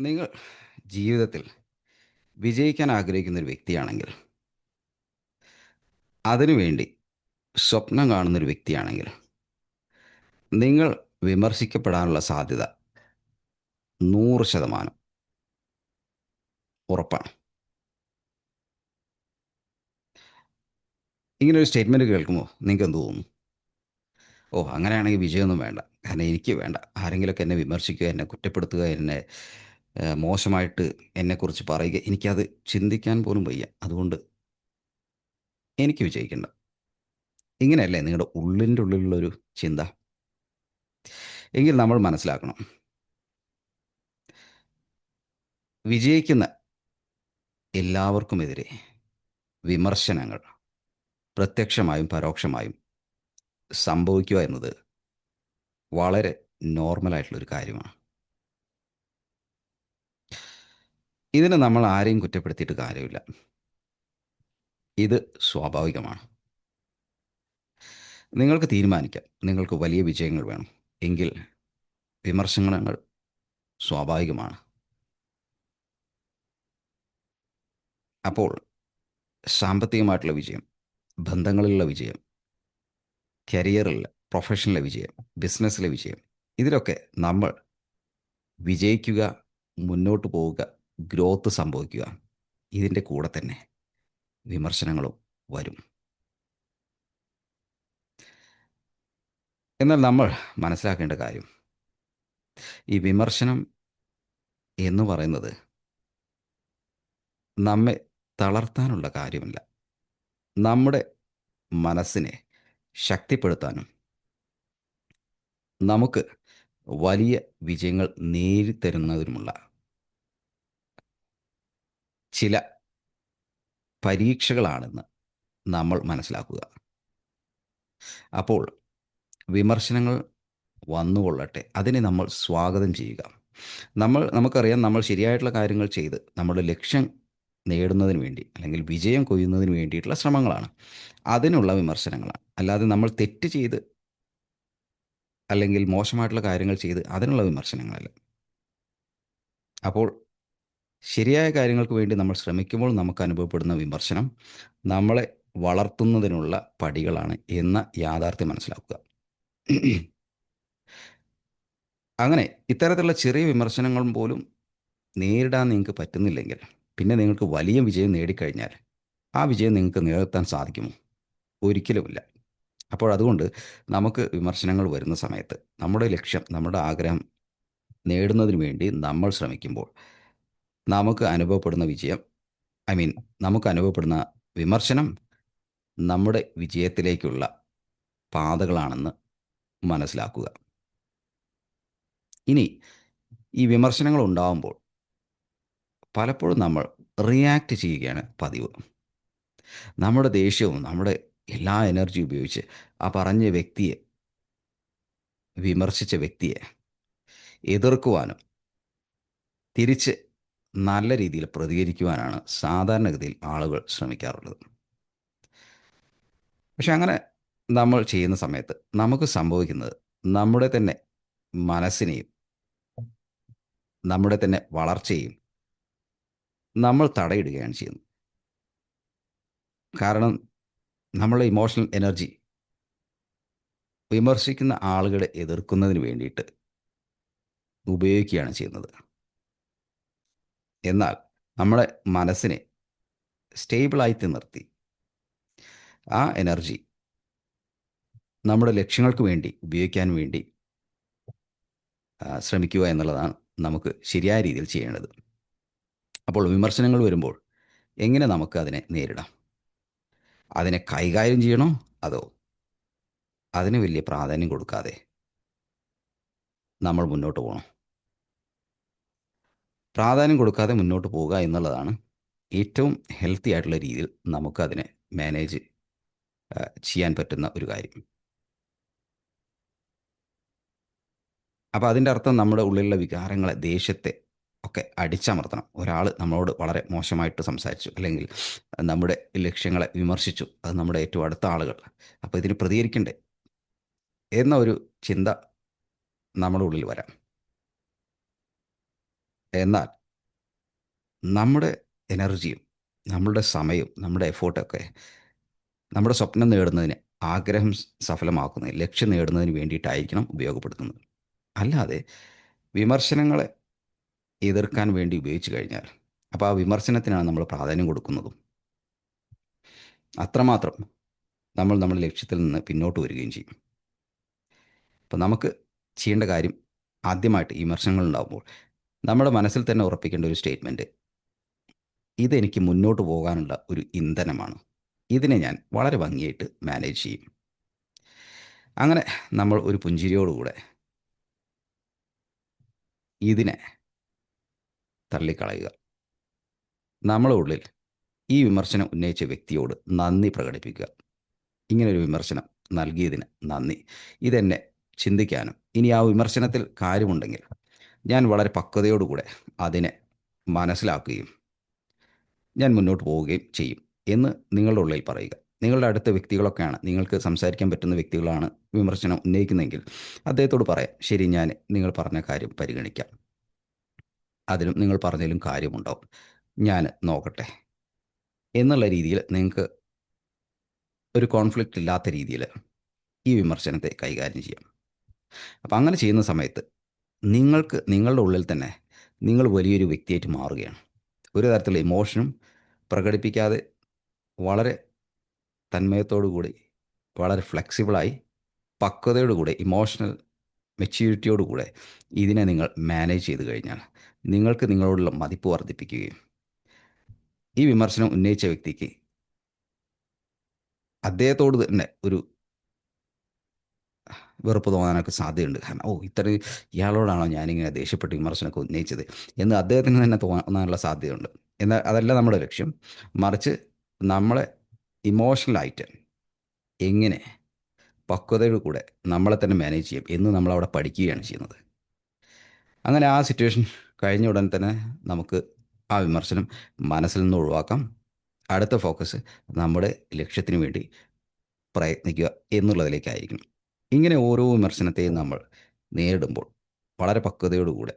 നിങ്ങൾ ജീവിതത്തിൽ വിജയിക്കാൻ ആഗ്രഹിക്കുന്ന ഒരു വ്യക്തിയാണെങ്കിൽ അതിനുവേണ്ടി സ്വപ്നം കാണുന്നൊരു വ്യക്തിയാണെങ്കിൽ നിങ്ങൾ വിമർശിക്കപ്പെടാനുള്ള സാധ്യത നൂറ് ശതമാനം ഉറപ്പാണ്. ഇങ്ങനെ ഒരു സ്റ്റേറ്റ്മെന്റ് കേൾക്കുമ്പോൾ നിങ്ങൾക്ക് എന്ത് തോന്നുന്നു ഓ അങ്ങനെയാണെങ്കിൽ വിജയമൊന്നും വേണ്ട. കാരണം എനിക്ക് വേണ്ട. ആരെങ്കിലുമൊക്കെ എന്നെ വിമർശിക്കുക എന്നെ കുറ്റപ്പെടുത്തുക എന്നെ മോശമായിട്ട് എന്നെക്കുറിച്ച് പറയുക. എനിക്കത് ചിന്തിക്കാൻ പോലും വയ്യ. അതുകൊണ്ട് എനിക്ക് വിജയിക്കണ്ട. ഇങ്ങനെയല്ലേ നിങ്ങളുടെ ഉള്ളിന്റെ ഉള്ളിലുള്ളൊരു ചിന്ത? എങ്കിൽ നമ്മൾ മനസ്സിലാക്കണം. വിജയിക്കുന്ന എല്ലാവർക്കുമെതിരെ വിമർശനങ്ങൾ പ്രത്യക്ഷമായും പരോക്ഷമായും സംഭവിക്കുക എന്നത് വളരെ നോർമലായിട്ടുള്ളൊരു കാര്യമാണ്. ഇതിന് നമ്മൾ ആരെയും കുറ്റപ്പെടുത്തിയിട്ട് കാര്യമില്ല. ഇത് സ്വാഭാവികമാണ്. നിങ്ങൾക്ക് തീരുമാനിക്കാം. നിങ്ങൾക്ക് വലിയ വിജയങ്ങൾ വേണം. എങ്കിൽ വിമർശനങ്ങൾ സ്വാഭാവികമാണ്. അപ്പോൾ സാമ്പത്തികമായിട്ടുള്ള വിജയം ബന്ധങ്ങളിലുള്ള വിജയം കരിയറിൽ പ്രൊഫഷനിലെ വിജയം ബിസിനസ്സിലെ വിജയം ഇതിലൊക്കെ നമ്മൾ വിജയിക്കുക മുന്നോട്ട് പോവുക ഗ്രോത്ത് സംഭവിക്കുക. ഇതിന്റെ കൂടെ തന്നെ വിമർശനങ്ങളും വരും. എന്നാൽ നമ്മൾ മനസ്സിലാക്കേണ്ട കാര്യം ഈ വിമർശനം എന്ന് പറയുന്നത് നമ്മെ തളർത്താനുള്ള കാര്യമല്ല. നമ്മുടെ മനസ്സിനെ ശക്തിപ്പെടുത്താനും നമുക്ക് വലിയ വിജയങ്ങൾ നേടിത്തരുന്നതിനുമുള്ള ചില പരീക്ഷകളാണെന്ന് നമ്മൾ മനസ്സിലാക്കുക. അപ്പോൾ വിമർശനങ്ങൾ വന്നുകൊള്ളട്ടെ അതിനെ നമ്മൾ സ്വാഗതം ചെയ്യുക. നമ്മൾ നമുക്കറിയാം നമ്മൾ ശരിയായിട്ടുള്ള കാര്യങ്ങൾ ചെയ്ത് നമ്മുടെ ലക്ഷ്യം നേടുന്നതിന് വേണ്ടി അല്ലെങ്കിൽ വിജയം കൊയ്യുന്നതിന് വേണ്ടിയിട്ടുള്ള ശ്രമങ്ങളാണ്. അതിനുള്ള വിമർശനങ്ങളാണ്. അല്ലാതെ നമ്മൾ തെറ്റ് ചെയ്ത് അല്ലെങ്കിൽ മോശമായിട്ടുള്ള കാര്യങ്ങൾ ചെയ്ത് അതിനുള്ള വിമർശനങ്ങളല്ല. അപ്പോൾ ശരിയായ കാര്യങ്ങൾക്ക് വേണ്ടി നമ്മൾ ശ്രമിക്കുമ്പോൾ നമുക്ക് അനുഭവപ്പെടുന്ന വിമർശനം നമ്മളെ വളർത്തുന്നതിനുള്ള പടികളാണ് എന്ന യാഥാർത്ഥ്യം മനസ്സിലാക്കുക. അങ്ങനെ ഇത്തരത്തിലുള്ള ചെറിയ വിമർശനങ്ങൾ പോലും നേരിടാൻ നിങ്ങൾക്ക് പറ്റുന്നില്ലെങ്കിൽ പിന്നെ നിങ്ങൾക്ക് വലിയ വിജയം നേടിക്കഴിഞ്ഞാൽ ആ വിജയം നിങ്ങൾക്ക് നിലനിർത്താൻ സാധിക്കുമോ? ഒരിക്കലുമില്ല അപ്പോൾ അതുകൊണ്ട് നമുക്ക് വിമർശനങ്ങൾ വരുന്ന സമയത്ത് നമ്മുടെ ലക്ഷ്യം നമ്മുടെ ആഗ്രഹം നേടുന്നതിന് വേണ്ടി നമ്മൾ ശ്രമിക്കുമ്പോൾ നമുക്ക് അനുഭവപ്പെടുന്ന വിജയം ഐ മീൻ നമുക്ക് അനുഭവപ്പെടുന്ന വിമർശനം നമ്മുടെ വിജയത്തിലേക്കുള്ള പാതകളാണെന്ന് മനസ്സിലാക്കുക. ഇനി ഈ വിമർശനങ്ങൾ ഉണ്ടാകുമ്പോൾ പലപ്പോഴും നമ്മൾ റിയാക്ട് ചെയ്യുകയാണ് പതിവ്. നമ്മുടെ ദേഷ്യവും നമ്മുടെ എല്ലാ എനർജി ഉപയോഗിച്ച് ആ പറഞ്ഞ വ്യക്തിയെ വിമർശിച്ച വ്യക്തിയെ എതിർക്കുവാനും തിരിച്ച് നല്ല രീതിയിൽ പ്രതികരിക്കുവാനാണ് സാധാരണഗതിയിൽ ആളുകൾ ശ്രമിക്കാറുള്ളത്. പക്ഷെ അങ്ങനെ നമ്മൾ ചെയ്യുന്ന സമയത്ത് നമുക്ക് സംഭവിക്കുന്നത് നമ്മുടെ തന്നെ മനസ്സിനെയും നമ്മുടെ തന്നെ വളർച്ചയും നമ്മൾ തടയിടുകയാണ് ചെയ്യുന്നത്. കാരണം നമ്മളെ ഇമോഷണൽ എനർജി വിമർശിക്കുന്ന ആളുകളെ എതിർക്കുന്നതിന് വേണ്ടിയിട്ട് ഉപയോഗിക്കുകയാണ് ചെയ്യുന്നത്. എന്നാൽ നമ്മുടെ മനസ്സിനെ സ്റ്റേബിളായി നിർത്തി. ആ എനർജി നമ്മുടെ ലക്ഷ്യങ്ങൾക്ക് വേണ്ടി ഉപയോഗിക്കാൻ വേണ്ടി ശ്രമിക്കുക എന്നുള്ളതാണ് നമുക്ക് ശരിയായ രീതിയിൽ ചെയ്യേണ്ടത്. അപ്പോൾ വിമർശനങ്ങൾ വരുമ്പോൾ എങ്ങനെ നമുക്ക് അതിനെ നേരിടാം? അതിനെ കൈകാര്യം ചെയ്യണോ അതോ അതിന് വലിയ പ്രാധാന്യം കൊടുക്കാതെ നമ്മൾ മുന്നോട്ട് പോകണം? പ്രാധാന്യം കൊടുക്കാതെ മുന്നോട്ട് പോവുക എന്നുള്ളതാണ് ഏറ്റവും ഹെൽത്തി ആയിട്ടുള്ള രീതിയിൽ നമുക്കതിനെ മാനേജ് ചെയ്യാൻ പറ്റുന്ന ഒരു കാര്യം. അപ്പോൾ അതിന്റെ അർത്ഥം നമ്മുടെ ഉള്ളിലുള്ള വികാരങ്ങളെ ദേഷ്യത്തെ ഒക്കെ അടിച്ചമർത്തണം. ഒരാൾ നമ്മളോട് വളരെ മോശമായിട്ട് സംസാരിച്ചു. അല്ലെങ്കിൽ നമ്മുടെ ലക്ഷ്യങ്ങളെ വിമർശിച്ചു. അത് നമ്മുടെ ഏറ്റവും അടുത്ത ആളുകൾ. അപ്പോൾ ഇതിന് പ്രതികരിക്കണ്ടേ? എന്ന ഒരു ചിന്ത നമ്മുടെ ഉള്ളിൽ വരാം. എന്നാൽ നമ്മുടെ എനർജിയും നമ്മളുടെ സമയവും നമ്മുടെ എഫേർട്ടൊക്കെ നമ്മുടെ സ്വപ്നം നേടുന്നതിന് ആഗ്രഹം സഫലമാക്കുന്നതിന് ലക്ഷ്യം നേടുന്നതിന് വേണ്ടിയിട്ടായിരിക്കണം ഉപയോഗപ്പെടുത്തുന്നത്. അല്ലാതെ വിമർശനങ്ങളെ എതിർക്കാൻ വേണ്ടി ഉപയോഗിച്ചു കഴിഞ്ഞാൽ അപ്പോൾ ആ വിമർശനത്തിനാണ് നമ്മൾ പ്രാധാന്യം കൊടുക്കുന്നതും. അത്രമാത്രം നമ്മൾ നമ്മുടെ ലക്ഷ്യത്തിൽ നിന്ന് പിന്നോട്ട് വരികയും ചെയ്യും. അപ്പോൾ നമുക്ക് ചെയ്യേണ്ട കാര്യം ആദ്യമായിട്ട് വിമർശനങ്ങൾ ഉണ്ടാകുമ്പോൾ നമ്മുടെ മനസ്സിൽ തന്നെ ഉറപ്പിക്കേണ്ട ഒരു സ്റ്റേറ്റ്മെന്റ് ഇതെനിക്ക് മുന്നോട്ട് പോകാനുള്ള ഒരു ഇന്ധനമാണ്. ഇതിനെ ഞാൻ വളരെ ഭംഗിയായിട്ട് മാനേജ് ചെയ്യും. അങ്ങനെ നമ്മൾ ഒരു പുഞ്ചിരിയോടുകൂടെ ഇതിനെ തള്ളിക്കളയുക. നമ്മളെ ഉള്ളിൽ ഈ വിമർശനം ഉന്നയിച്ച വ്യക്തിയോട് നന്ദി പ്രകടിപ്പിക്കുക. ഇങ്ങനൊരു വിമർശനം നൽകിയതിന് നന്ദി. ഇതെന്നെ ചിന്തിക്കാനും ഇനി ആ വിമർശനത്തിൽ കാര്യമുണ്ടെങ്കിൽ ഞാൻ വളരെ പക്വതയോടുകൂടെ അതിനെ മനസ്സിലാക്കുകയും ഞാൻ മുന്നോട്ട് പോവുകയും ചെയ്യും എന്ന് നിങ്ങളുടെ ഉള്ളിൽ പറയുക. നിങ്ങളുടെ അടുത്ത വ്യക്തികളൊക്കെയാണ് നിങ്ങൾക്ക് സംസാരിക്കാൻ പറ്റുന്ന വ്യക്തികളാണ് വിമർശനം ഉന്നയിക്കുന്നതെങ്കിൽ അദ്ദേഹത്തോട് പറയാം ശരി ഞാൻ നിങ്ങൾ പറഞ്ഞ കാര്യം പരിഗണിക്കാം. അതിലും നിങ്ങൾ പറഞ്ഞതിലും കാര്യമുണ്ടാവും ഞാൻ നോക്കട്ടെ. എന്നുള്ള രീതിയിൽ നിങ്ങൾക്ക് ഒരു കോൺഫ്ലിക്റ്റ് ഇല്ലാത്ത രീതിയിൽ ഈ വിമർശനത്തെ കൈകാര്യം ചെയ്യാം. അപ്പം അങ്ങനെ ചെയ്യുന്ന സമയത്ത് നിങ്ങൾക്ക് നിങ്ങളുടെ ഉള്ളിൽ തന്നെ നിങ്ങൾ വലിയൊരു വ്യക്തിയായിട്ട് മാറുകയാണ്. ഒരു തരത്തിലുള്ള ഇമോഷനും പ്രകടിപ്പിക്കാതെ വളരെ കൂടി വളരെ ഫ്ലെക്സിബിളായി പക്വതയോടുകൂടി ഇമോഷണൽ മെച്യൂരിറ്റിയോടുകൂടെ ഇതിനെ നിങ്ങൾ മാനേജ് ചെയ്ത് കഴിഞ്ഞാൽ നിങ്ങൾക്ക് നിങ്ങളോടുള്ള മതിപ്പ് വർദ്ധിപ്പിക്കുകയും ഈ വിമർശനം ഉന്നയിച്ച വ്യക്തിക്ക് അദ്ദേഹത്തോട് തന്നെ ഒരു വെറുപ്പ് തോന്നാനൊക്കെ സാധ്യതയുണ്ട്. കാരണം ഓ ഇത്ര ഇയാളോടാണോ ഞാനിങ്ങനെ ദേഷ്യപ്പെട്ട് വിമർശനമൊക്കെ ഉന്നയിച്ചത് എന്ന് അദ്ദേഹത്തിന് തന്നെ തോന്നാനുള്ള സാധ്യതയുണ്ട്. എന്നാൽ അതല്ല നമ്മുടെ ലക്ഷ്യം. മറിച്ച് നമ്മളെ ഇമോഷണലായിട്ട് എങ്ങനെ പക്വതയോട് കൂടെ നമ്മളെ തന്നെ മാനേജ് ചെയ്യും എന്ന് നമ്മളവിടെ പഠിക്കുകയാണ് ചെയ്യുന്നത്. അങ്ങനെ ആ സിറ്റുവേഷൻ കഴിഞ്ഞ ഉടൻ തന്നെ നമുക്ക് ആ വിമർശനം മനസ്സിൽ നിന്ന് ഒഴിവാക്കാം. അടുത്ത ഫോക്കസ് നമ്മുടെ ലക്ഷ്യത്തിന് വേണ്ടി പ്രയത്നിക്കുക എന്നുള്ളതിലേക്കായിരിക്കണം. ഇങ്ങനെ ഓരോ വിമർശനത്തെയും നമ്മൾ നേരിടുമ്പോൾ വളരെ പക്വതയോടുകൂടെ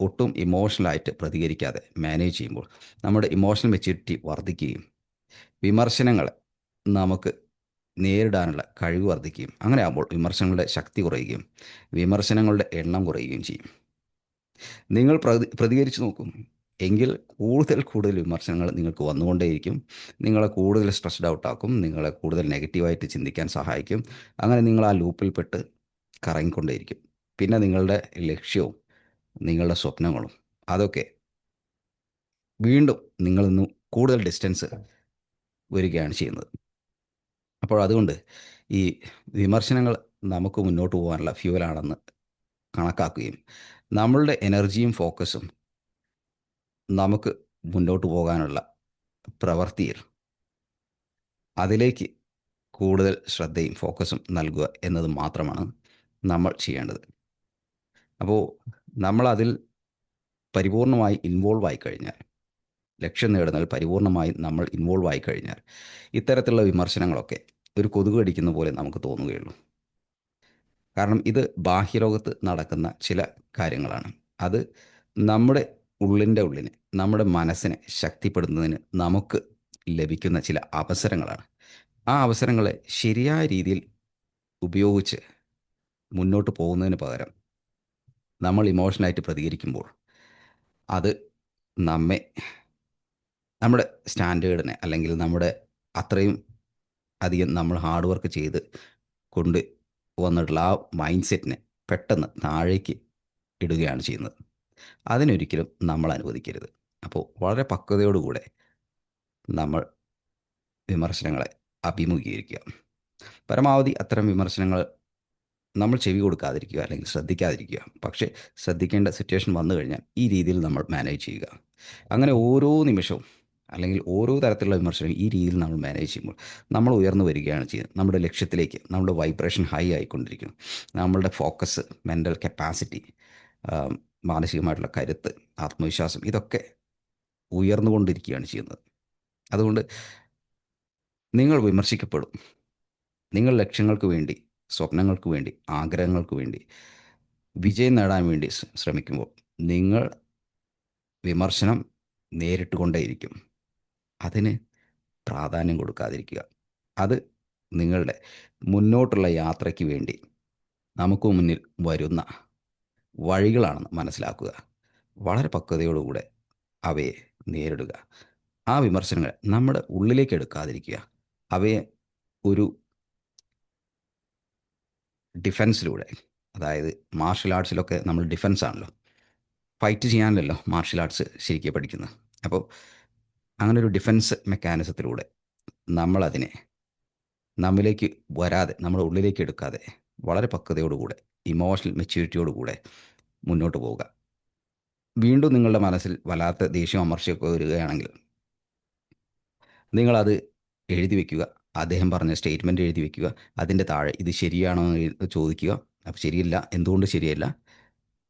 ഒട്ടും ഇമോഷണലായിട്ട് പ്രതികരിക്കാതെ മാനേജ് ചെയ്യുമ്പോൾ നമ്മുടെ ഇമോഷണൽ മെച്യൂരിറ്റി വർദ്ധിക്കുകയും വിമർശനങ്ങൾ നമുക്ക് നേരിടാനുള്ള കഴിവ് വർദ്ധിക്കുകയും അങ്ങനെ ആകുമ്പോൾ വിമർശനങ്ങളുടെ ശക്തി കുറയുകയും വിമർശനങ്ങളുടെ എണ്ണം കുറയുകയും ചെയ്യും. നിങ്ങൾ പ്രതി പ്രതികരിച്ച് നോക്കും. എങ്കിൽ കൂടുതൽ കൂടുതൽ വിമർശനങ്ങൾ നിങ്ങൾക്ക് വന്നുകൊണ്ടേയിരിക്കും. നിങ്ങളെ കൂടുതൽ സ്ട്രെസ്ഡ് ഔട്ട് ആക്കും. നിങ്ങളെ കൂടുതൽ നെഗറ്റീവായിട്ട് ചിന്തിക്കാൻ സഹായിക്കും. അങ്ങനെ നിങ്ങൾ ആ ലൂപ്പിൽപ്പെട്ട് കറങ്ങിക്കൊണ്ടേയിരിക്കും. പിന്നെ നിങ്ങളുടെ ലക്ഷ്യവും നിങ്ങളുടെ സ്വപ്നങ്ങളും അതൊക്കെ വീണ്ടും നിങ്ങളിൽ നിന്ന് കൂടുതൽ ഡിസ്റ്റൻസ് വരികയാണ് ചെയ്യുന്നത്. അപ്പോൾ അതുകൊണ്ട് ഈ വിമർശനങ്ങൾ നമുക്ക് മുന്നോട്ട് പോകാനുള്ള ഫ്യൂവലാണെന്ന് കണക്കാക്കുകയും നമ്മളുടെ എനർജിയും ഫോക്കസും നമുക്ക് മുന്നോട്ട് പോകാനുള്ള പ്രവൃത്തിയിൽ അതിലേക്ക് കൂടുതൽ ശ്രദ്ധയും ഫോക്കസും നൽകുക എന്നത് മാത്രമാണ് നമ്മൾ ചെയ്യേണ്ടത്. അപ്പോൾ നമ്മളതിൽ പരിപൂർണമായി ഇൻവോൾവ് ആയി കഴിഞ്ഞാൽ ലക്ഷ്യം നേടുന്നതിൽ പരിപൂർണമായി നമ്മൾ ഇൻവോൾവ് ആയി കഴിഞ്ഞാൽ ഇത്തരത്തിലുള്ള വിമർശനങ്ങളൊക്കെ ഒരു കൊതുക് അടിക്കുന്ന പോലെ നമുക്ക് തോന്നുകയുള്ളൂ. കാരണം ഇത് ബാഹ്യലോകത്ത് നടക്കുന്ന ചില കാര്യങ്ങളാണ്. അത് നമ്മുടെ ഉള്ളിന്റെ ഉള്ളിനെ നമ്മുടെ മനസ്സിനെ ശക്തിപ്പെടുന്നതിന് നമുക്ക് ലഭിക്കുന്ന ചില അവസരങ്ങളാണ്. ആ അവസരങ്ങളെ ശരിയായ രീതിയിൽ ഉപയോഗിച്ച് മുന്നോട്ട് പോകുന്നതിന് പകരം നമ്മൾ ഇമോഷണലായിട്ട് പ്രതികരിക്കുമ്പോൾ അത് നമ്മെ നമ്മുടെ സ്റ്റാൻഡേർഡിനെ അല്ലെങ്കിൽ നമ്മുടെ അത്രയും അധികം നമ്മൾ ഹാർഡ് വർക്ക് ചെയ്ത് കൊണ്ട് വന്നിട്ടുള്ള ആ മൈൻഡ് സെറ്റിനെ പെട്ടെന്ന് താഴേക്ക് ഇടുകയാണ് ചെയ്യുന്നത്. അതിനൊരിക്കലും നമ്മൾ അനുവദിക്കരുത്. അപ്പോൾ വളരെ പക്വതയോടുകൂടെ നമ്മൾ വിമർശനങ്ങളെ അഭിമുഖീകരിക്കുക. പരമാവധി അത്തരം വിമർശനങ്ങൾ നമ്മൾ ചെവി കൊടുക്കാതിരിക്കുക അല്ലെങ്കിൽ ശ്രദ്ധിക്കാതിരിക്കുക. പക്ഷേ ശ്രദ്ധിക്കേണ്ട സിറ്റുവേഷൻ വന്നു കഴിഞ്ഞാൽ ഈ രീതിയിൽ നമ്മൾ മാനേജ് ചെയ്യുക. അങ്ങനെ ഓരോ നിമിഷവും അല്ലെങ്കിൽ ഓരോ തരത്തിലുള്ള വിമർശനം ഈ രീതിയിൽ നമ്മൾ മാനേജ് ചെയ്യുമ്പോൾ നമ്മൾ ഉയർന്നു വരികയാണ് ചെയ്യുന്നത്. നമ്മുടെ ലക്ഷ്യത്തിലേക്ക് നമ്മുടെ വൈബ്രേഷൻ ഹൈ ആയിക്കൊണ്ടിരിക്കുന്നു. നമ്മളുടെ ഫോക്കസ് മെന്റൽ കപ്പാസിറ്റി മാനസികമായിട്ടുള്ള കരുത്ത് ആത്മവിശ്വാസം ഇതൊക്കെ ഉയർന്നുകൊണ്ടിരിക്കുകയാണ് ചെയ്യുന്നത്. അതുകൊണ്ട് നിങ്ങൾ വിമർശിക്കപ്പെടും. നിങ്ങൾ ലക്ഷ്യങ്ങൾക്ക് വേണ്ടി സ്വപ്നങ്ങൾക്ക് വേണ്ടി ആഗ്രഹങ്ങൾക്ക് വേണ്ടി വിജയം നേടാൻ വേണ്ടി ശ്രമിക്കുമ്പോൾ നിങ്ങൾ വിമർശനം നേരിട്ട് കൊണ്ടേയിരിക്കും അതിന് പ്രാധാന്യം കൊടുക്കാതിരിക്കുക. അത് നിങ്ങളുടെ മുന്നോട്ടുള്ള യാത്രയ്ക്ക് വേണ്ടി നമുക്ക് മുന്നിൽ വരുന്ന വഴികളാണെന്ന് മനസ്സിലാക്കുക. വളരെ പക്വതയോടുകൂടെ അവയെ നേരിടുക. ആ വിമർശനങ്ങൾ നമ്മുടെ ഉള്ളിലേക്ക് എടുക്കാതിരിക്കുക. അവയെ ഒരു ഡിഫൻസിലൂടെ അതായത് മാർഷൽ ആർട്സിലൊക്കെ നമ്മൾ ഡിഫൻസ് ആണല്ലോ. ഫൈറ്റ് ചെയ്യാനല്ലോ മാർഷൽ ആർട്സ് ശരിക്കും പഠിക്കുന്നത്. അപ്പോൾ അങ്ങനെ ഒരു ഡിഫൻസ് മെക്കാനിസത്തിലൂടെ നമ്മളതിനെ നമ്മിലേക്ക് വരാതെ നമ്മുടെ ഉള്ളിലേക്ക് എടുക്കാതെ വളരെ പക്വതയോടുകൂടെ ഇമോഷണൽ മെച്യൂരിറ്റിയോടുകൂടെ മുന്നോട്ട് പോവുക. വീണ്ടും നിങ്ങളുടെ മനസ്സിൽ വല്ലാത്ത ദേഷ്യം അമർച്ചയൊക്കെ വരികയാണെങ്കിൽ നിങ്ങളത് എഴുതി വെക്കുക. അദ്ദേഹം പറഞ്ഞ സ്റ്റേറ്റ്മെന്റ് എഴുതി വെക്കുക. അതിന്റെ താഴെ ഇത് ശരിയാണോ എന്ന് ചോദിക്കുക. അപ്പോൾ ശരിയല്ല. എന്തുകൊണ്ട് ശരിയല്ല?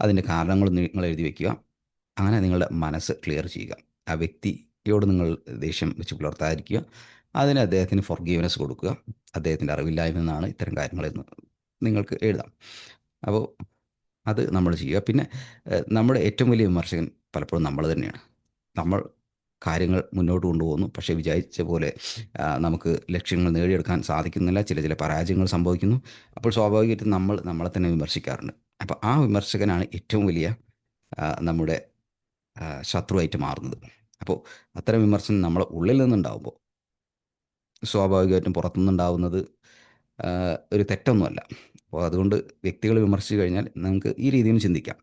അതിന്റെ കാരണങ്ങൾ നിങ്ങൾ എഴുതി വെക്കുക. അങ്ങനെ നിങ്ങളുടെ മനസ്സ് ക്ലിയർ ചെയ്യുക. ആ വ്യക്തിയോട് നിങ്ങൾ ദേഷ്യം വെച്ച് പുലർത്താതിരിക്കുക. അതിന് അദ്ദേഹത്തിന് ഫോർഗീവ്നെസ് കൊടുക്കുക. അദ്ദേഹത്തിന്റെ അറിവില്ലായ്മ എന്നാണ് ഇത്തരം കാര്യങ്ങളെന്ന് നിങ്ങൾക്ക് എഴുതാം. അപ്പോൾ അത് നമ്മൾ ചെയ്യുക. പിന്നെ നമ്മുടെ ഏറ്റവും വലിയ വിമർശകൻ പലപ്പോഴും നമ്മൾ തന്നെയാണ്. നമ്മൾ കാര്യങ്ങൾ മുന്നോട്ട് കൊണ്ടുപോകുന്നു. പക്ഷേ വിചാരിച്ച പോലെ നമുക്ക് ലക്ഷ്യങ്ങൾ നേടിയെടുക്കാൻ സാധിക്കുന്നില്ല. ചില ചില പരാജയങ്ങൾ സംഭവിക്കുന്നു. അപ്പോൾ സ്വാഭാവികമായിട്ടും നമ്മൾ നമ്മളെ തന്നെ വിമർശിക്കാറുണ്ട്. അപ്പോൾ ആ വിമർശകനാണ് ഏറ്റവും വലിയ നമ്മുടെ ശത്രുവായിട്ട് മാറുന്നത്. അപ്പോൾ അത്തരം വിമർശനം നമ്മളെ ഉള്ളിൽ നിന്നുണ്ടാവുമ്പോൾ സ്വാഭാവികമായിട്ടും പുറത്തുനിന്നുണ്ടാവുന്നത് ഒരു തെറ്റൊന്നുമല്ല. അപ്പോൾ അതുകൊണ്ട് വ്യക്തികളെ വിമർശിച്ചു കഴിഞ്ഞാൽ നമുക്ക് ഈ രീതിയിൽ ചിന്തിക്കാം.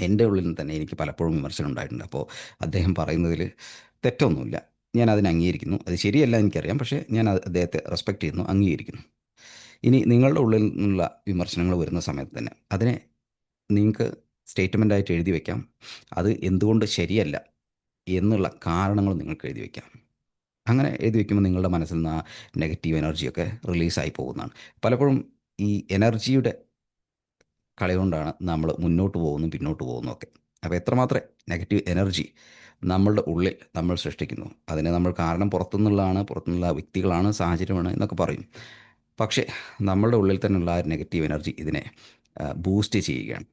എന്റെ ഉള്ളിൽ തന്നെ എനിക്ക് പലപ്പോഴും വിമർശനം ഉണ്ടായിട്ടുണ്ട്. അപ്പോൾ അദ്ദേഹം പറയുന്നതിൽ തെറ്റൊന്നുമില്ല. ഞാൻ അതിനെ അംഗീകരിക്കുന്നു. അത് ശരിയല്ല എനിക്കറിയാം. പക്ഷേ ഞാൻ അദ്ദേഹത്തെ റെസ്പെക്ട് ചെയ്യുന്നു അംഗീകരിക്കുന്നു. ഇനി നിങ്ങളുടെ ഉള്ളിൽ നിന്നുള്ള വിമർശനങ്ങൾ വരുന്ന സമയത്ത് തന്നെ അതിനെ നിങ്ങൾക്ക് സ്റ്റേറ്റ്മെന്റായിട്ട് എഴുതി വയ്ക്കാം അത് എന്തുകൊണ്ട് ശരിയല്ല എന്നുള്ള കാരണങ്ങൾ നിങ്ങൾക്ക് എഴുതി വയ്ക്കാം അങ്ങനെ എഴുതി വയ്ക്കുമ്പോൾ നിങ്ങളുടെ മനസ്സിൽ നിന്ന് ആ നെഗറ്റീവ് എനർജിയൊക്കെ റിലീസായി പോകുന്നതാണ്. പലപ്പോഴും ഈ എനർജിയുടെ കളി കൊണ്ടാണ് നമ്മൾ മുന്നോട്ട് പോകുന്നു പിന്നോട്ട് പോകുന്നു ഒക്കെ. അപ്പോൾ എത്രമാത്രം നെഗറ്റീവ് എനർജി നമ്മളുടെ ഉള്ളിൽ നമ്മൾ സൃഷ്ടിക്കുന്നു. അതിന് നമ്മൾ കാരണം പുറത്തുനിന്നുള്ളതാണ് പുറത്തുനിന്നുള്ള വ്യക്തികളാണ് സാഹചര്യമാണ് എന്നൊക്കെ പറയും. പക്ഷേ നമ്മളുടെ ഉള്ളിൽ തന്നെയുള്ള ആ നെഗറ്റീവ് എനർജി ഇതിനെ ബൂസ്റ്റ് ചെയ്യുകയാണ്.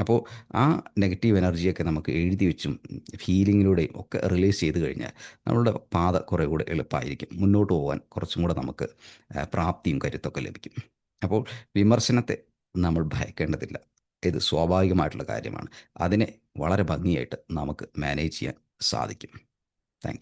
അപ്പോൾ ആ നെഗറ്റീവ് എനർജിയൊക്കെ നമുക്ക് എഴുതി വെച്ചും ഫീലിങ്ങിലൂടെയും ഒക്കെ റിലീസ് ചെയ്ത് കഴിഞ്ഞാൽ നമ്മളുടെ പാത കുറേ കൂടെ എളുപ്പമായിരിക്കും. മുന്നോട്ട് പോകാൻ കുറച്ചും കൂടെ നമുക്ക് പ്രാപ്തിയും കരുത്തൊക്കെ ലഭിക്കും. അപ്പോൾ വിമർശനത്തെ നമ്മൾ ഭയക്കേണ്ടതില്ല. ഇത് സ്വാഭാവികമായിട്ടുള്ള കാര്യമാണ്. അതിനെ വളരെ ഭംഗിയായിട്ട് നമുക്ക് മാനേജ് ചെയ്യാൻ സാധിക്കും. താങ്ക്